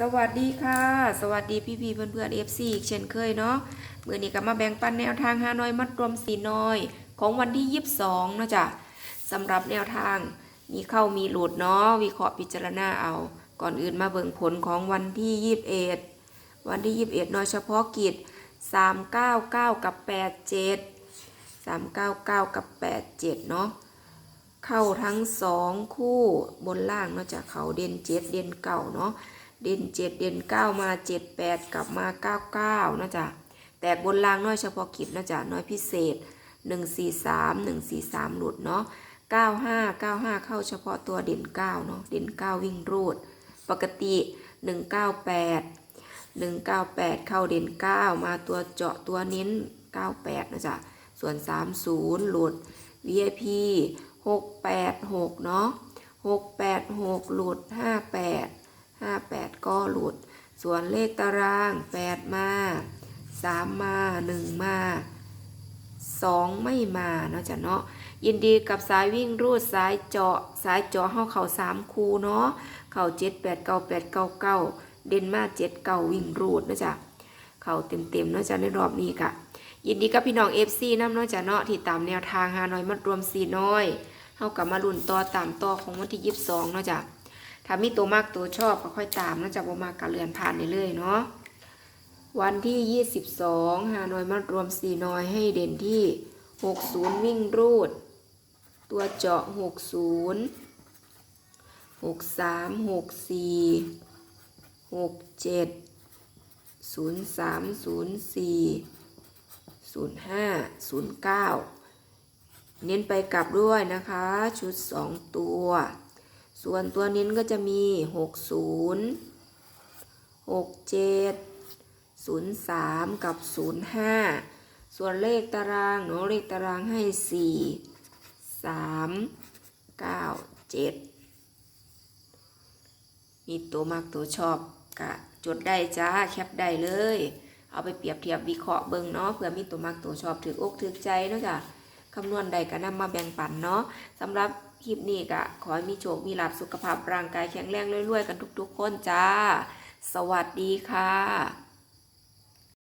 สวัสดีค่ะ สวัสดีพี่พีเพื่อนเพื่อนเอฟซีเช่นเคยเนาะเมื่อนี้ก็มาแบ่งปันแนวทางฮานอยมัดรวมสีน้อย ของวันที่22เนาะจ้ะสำหรับแนวทางมีเข้ามีหลุดเนาะวิเคราะห์พิจารณาเอา ก่อนอื่นมาเบิ่งผลของวันที่21วันที่21น้อยเฉพาะกิจ399กับ87 399กับ87เจ็ดเนาะเข้าทั้งสองคู่บนล่างเนาะจากเขาเด่นเจ็ดเด่นเก่าเนาะ เด่นเจ็ดเด่นเก้ามาเจ็ดแปดกลับมาเก้าเก้านะจ้ะแตกบนล่างน้อยเฉพาะกิจนะจ้ะน้อยพิเศษหนึ่งสี่สามหนึ่งสี่สามหลุดเนาะเก้าห้าเก้าห้าเข้าเฉพาะตัวเด่นเก้าเนาะเด่นเก้าวิ่งรูด ปกติหนึ่งเก้าแปดหนึ่งเก้าแปดเข้าเด่นเก้ามาตัวเจาะตัวเน้นเก้าแปดนะจ๊ะส่วนสามศูนย์หลุด VIP หกแปดหกเนาะหกแปดหกหลุดห้าแปดห้าแปดก็ หลุด ส่วนเลขตารางแปดมาสามมาหนึ่งมาสองไม่มาเนาะจ้ะเนาะยินดีกับสายวิ่งรูดสายเจาะสายเจาะเข้าเข่าสามคูเนาะเข่าเจ็ดแปดเก้าแปดเก้าเก้าเด่นมาเจ็ดเก้าวิ่งรูดนะจ๊ะเข่าเต็มเต็มๆเนาะจ้ะในรอบนี้กะยินดีกับพี่น้องเอฟซีน้ำน้อยจ้ะเนาะที่ตามแนวทางฮานอยมัดรวมสีน้อยเท่ากับมาลุ่นต่อตามต่อของวันที่ยี่สิบสองเนาะจ้ะ ถ้ามีตัวมากตัวชอบก็ค่อยตามนาะจะบ่มากกะเลือนผ่านได้เลยเนาะวันที่ยี่สิบสองฮานอยมัดรวมสีน้อยให้เด่นที่หกศูนย์วิ่งรูด ตัวเจาะหกศูนย์หกสามหกสี่หกเจ็ดศูนย์สามศูนย์สี่ศูนย์ห้าศูนย์เก้าเน้นไปกลับด้วยนะคะ ชุดสองตัว ส่วนตัวเน้นก็จะมีหกศูนย์หกเจ็ดศูนย์สามกับศูนย์ห้าส่วนเลขตารางเนาะเลขตารางให้สี่สามเก้าเจ็ดมีตัวมากตัวชอบกะจดได้จ้าแคปได้เลย เอาไปเปรียบเทียบวิเคราะห์เบิ่งเนาะเผื่อมีตัวมักตัวชอบถืออกถือใจเนาะจ้ะ คำนวณใดก็นำมาแบ่งปันเนาะสำหรับคลิปนี้ก็ขอให้มีโชค มีลาภสุขภาพร่างกายแข็งแรงรวยๆกันทุกๆคนจ้า สวัสดีค่ะ